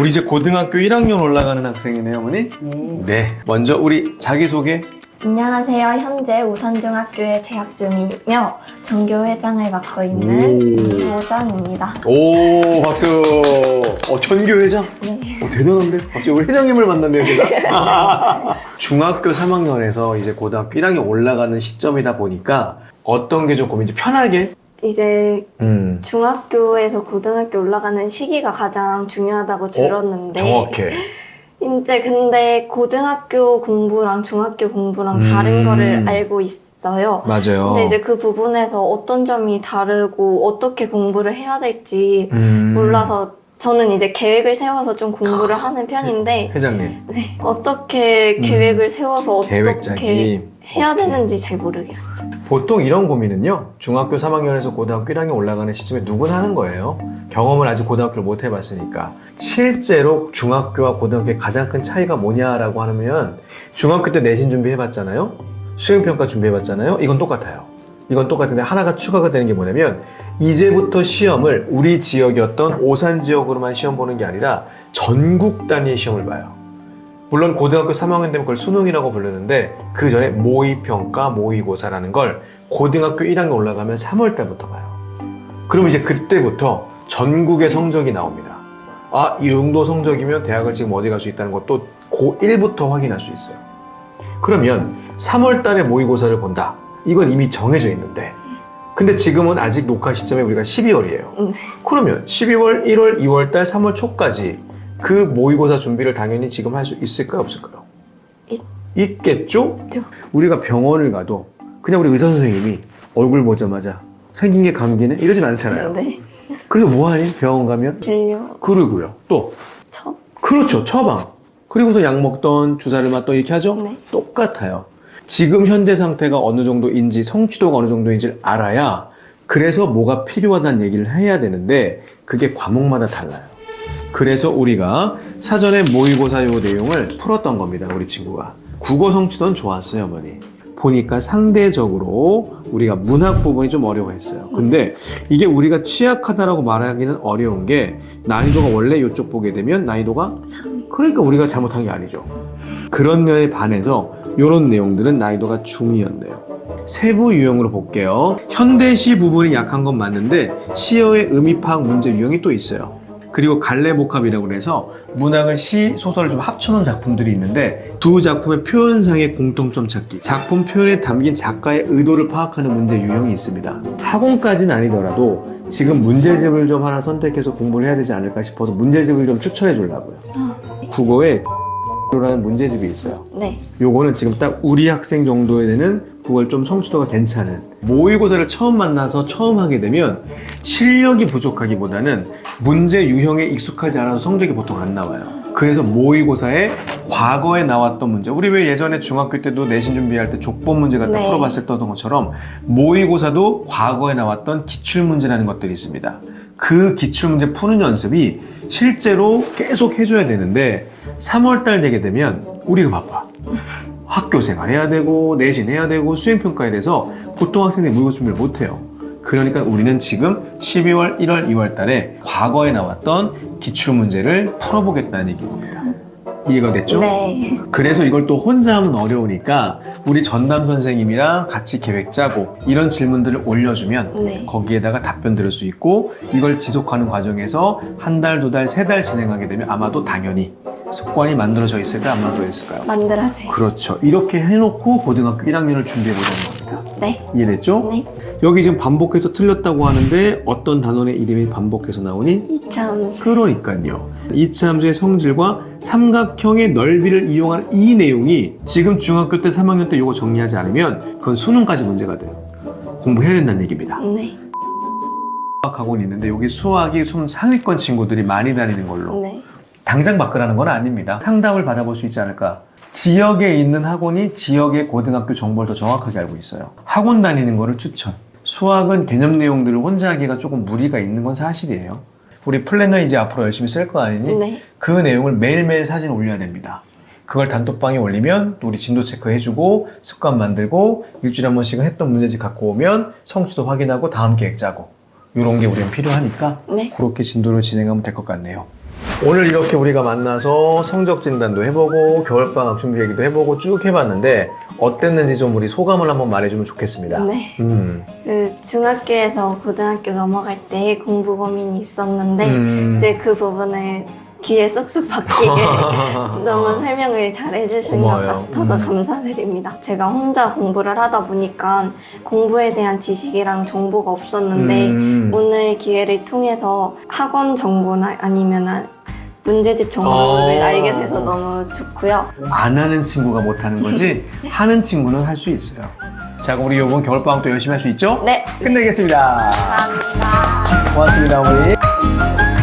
우리 이제 고등학교 1학년 올라가는 학생이네요, 어머니? 네. 먼저 우리 자기소개. 안녕하세요. 현재 우선중학교에 재학 중이며 전교회장을 맡고 있는 오정입니다. 오, 박수. 어, 전교 회장? 네. 어, 대단한데? 갑자기 우리 회장님을 만났네요, 제가. 중학교 3학년에서 이제 고등학교 1학년 올라가는 시점이다 보니까 어떤 게 좀 고민인지 편하게? 이제 음. 중학교에서 고등학교 올라가는 시기가 가장 중요하다고 들었는데 어? 정확해. 이제 근데 고등학교 공부랑 중학교 공부랑 다른 음. 거를 알고 있어요. 맞아요. 근데 이제 그 부분에서 어떤 점이 다르고 어떻게 공부를 해야 될지 음. 몰라서 저는 이제 계획을 세워서 좀 공부를 하는 편인데 회장님. 네, 어떻게 음. 계획을 세워서 계획 어떻게 짜기. 해야. 되는지 잘 모르겠어요. 보통 이런 고민은요, 중학교 3학년에서 고등학교 1학년 올라가는 시점에 누구나 하는 거예요. 경험을 아직 고등학교를 못 해봤으니까. 실제로 중학교와 고등학교의 가장 큰 차이가 뭐냐라고 하면, 중학교 때 내신 준비해봤잖아요? 수행평가 준비해봤잖아요? 이건 똑같아요. 이건 똑같은데 하나가 추가가 되는 게 뭐냐면, 이제부터 시험을 우리 지역이었던 오산 지역으로만 시험 보는 게 아니라 전국 단위의 시험을 봐요. 물론 고등학교 3학년 되면 그걸 수능이라고 부르는데 그 전에 모의평가, 모의고사라는 걸 고등학교 1학년 올라가면 3월 달부터 봐요. 그러면 이제 그때부터 전국의 성적이 나옵니다. 아, 이 정도 성적이면 대학을 지금 어디 갈 수 있다는 것도 고1부터 확인할 수 있어요. 그러면 3월 달에 모의고사를 본다. 이건 이미 정해져 있는데. 근데 지금은 아직 녹화 시점에 우리가 12월이에요. 음. 그러면 12월, 1월, 2월 달, 3월 초까지 그 모의고사 준비를 당연히 지금 할 수 있을까요, 없을까요? 있- 있겠죠? 있죠. 우리가 병원을 가도 그냥 우리 의사 선생님이 얼굴 보자마자 생긴 게 감기네? 이러진 않잖아요. 네. 그래서 뭐하니? 병원 가면? 진료 그러고요. 또, 처 그렇죠. 처방. 그리고서 약 먹던 주사를 맞던 이렇게 하죠? 네. 똑같아요. 지금 현재 상태가 어느 정도인지 성취도가 어느 정도인지를 알아야 그래서 뭐가 필요하다는 얘기를 해야 되는데 그게 과목마다 달라요. 그래서 우리가 사전에 모의고사 요 내용을 풀었던 겁니다. 우리 친구가. 국어 성취도는 좋았어요, 어머니. 보니까 상대적으로 우리가 문학 부분이 좀 어려워했어요. 근데 이게 우리가 취약하다라고 말하기는 어려운 게 난이도가 원래 이쪽 보게 되면 난이도가 3. 그러니까 우리가 잘못한 게 아니죠. 그런 녀에 반해서 이런 내용들은 난이도가 중이었네요. 세부 유형으로 볼게요. 현대시 부분이 약한 건 맞는데 시어의 의미 파악 문제 유형이 또 있어요. 그리고 갈래복합이라고 해서 문학을 시, 소설을 좀 합쳐놓은 작품들이 있는데 두 작품의 표현상의 공통점 찾기, 작품 표현에 담긴 작가의 의도를 파악하는 문제 유형이 있습니다. 학원까지는 아니더라도 지금 문제집을 좀 하나 선택해서 공부를 해야 되지 않을까 싶어서 문제집을 좀 추천해 주려고요. 아, 국어에 라는 문제집이 있어요. 네. 요거는 지금 딱 우리 학생 정도에 되는 국어를 좀 성취도가 괜찮은 모의고사를 처음 만나서 처음 하게 되면 실력이 부족하기보다는 문제 유형에 익숙하지 않아서 성적이 보통 안 나와요. 그래서 모의고사에 과거에 나왔던 문제 우리 왜 예전에 중학교 때도 내신 준비할 때 족보 문제 갖다 네. 풀어봤을 때던 것처럼 모의고사도 과거에 나왔던 기출문제라는 것들이 있습니다. 그 기출문제 푸는 연습이 실제로 계속 해줘야 되는데 3월달 되게 되면 우리가 바빠. 학교 생활 해야 되고 내신 해야 되고 수행평가에 대해서 보통 학생들이 모의고사 준비를 못해요. 그러니까 우리는 지금 12월, 1월, 2월 달에 과거에 나왔던 기출문제를 풀어보겠다는 얘기입니다. 이해가 됐죠? 네. 그래서 이걸 또 혼자 하면 어려우니까 우리 전담 선생님이랑 같이 계획 짜고 이런 질문들을 올려주면 네. 거기에다가 답변 들을 수 있고 이걸 지속하는 과정에서 한 달, 두 달, 세 달 진행하게 되면 아마도 당연히 습관이 만들어져 있을까 안 만들어졌을까요? 만들어져요. 그렇죠. 이렇게 해놓고 고등학교 1학년을 준비해 보자는 겁니다. 네. 이해됐죠? 네. 여기 지금 반복해서 틀렸다고 하는데 어떤 단원의 이름이 반복해서 나오니? 2차 그러니까요. 이차 함수의 성질과 삼각형의 넓이를 이용하는 이 내용이 지금 중학교 때 3학년 때 이거 정리하지 않으면 그건 수능까지 문제가 돼요. 공부해야 된다는 얘기입니다. 네. 수학 학원이 있는데 여기 수학이 좀 상위권 친구들이 많이 다니는 걸로 네. 당장 바꾸라는 건 아닙니다. 상담을 받아볼 수 있지 않을까. 지역에 있는 학원이 지역의 고등학교 정보를 더 정확하게 알고 있어요. 학원 다니는 거를 추천. 수학은 개념 내용들을 혼자 하기가 조금 무리가 있는 건 사실이에요. 우리 플래너 이제 앞으로 열심히 쓸 거 아니니? 네. 그 내용을 매일매일 사진 올려야 됩니다. 그걸 단톡방에 올리면 또 우리 진도 체크해주고 습관 만들고 일주일에 한 번씩은 했던 문제집 갖고 오면 성취도 확인하고 다음 계획 짜고 이런 게 우리는 필요하니까 네. 그렇게 진도를 진행하면 될 것 같네요. 오늘 이렇게 우리가 만나서 성적 진단도 해보고 겨울방학 준비 얘기도 해보고 쭉 해봤는데 어땠는지 좀 우리 소감을 한번 말해주면 좋겠습니다. 네. 음. 그 중학교에서 고등학교 넘어갈 때 공부 고민이 있었는데 음. 이제 그 부분을 귀에 쏙쏙 박히게 너무 설명을 잘 해주신 고마워요. 것 같아서 음. 감사드립니다. 제가 혼자 공부를 하다 보니까 공부에 대한 지식이랑 정보가 없었는데 음. 오늘 기회를 통해서 학원 정보나 아니면 문제집 정보를 어. 알게 돼서 너무 좋고요. 안 하는 친구가 못 하는 거지 하는 친구는 할 수 있어요. 자, 그럼 우리 이번 겨울 방학 도 열심히 할 수 있죠? 네, 끝내겠습니다. 감사합니다. 고맙습니다, 어머니.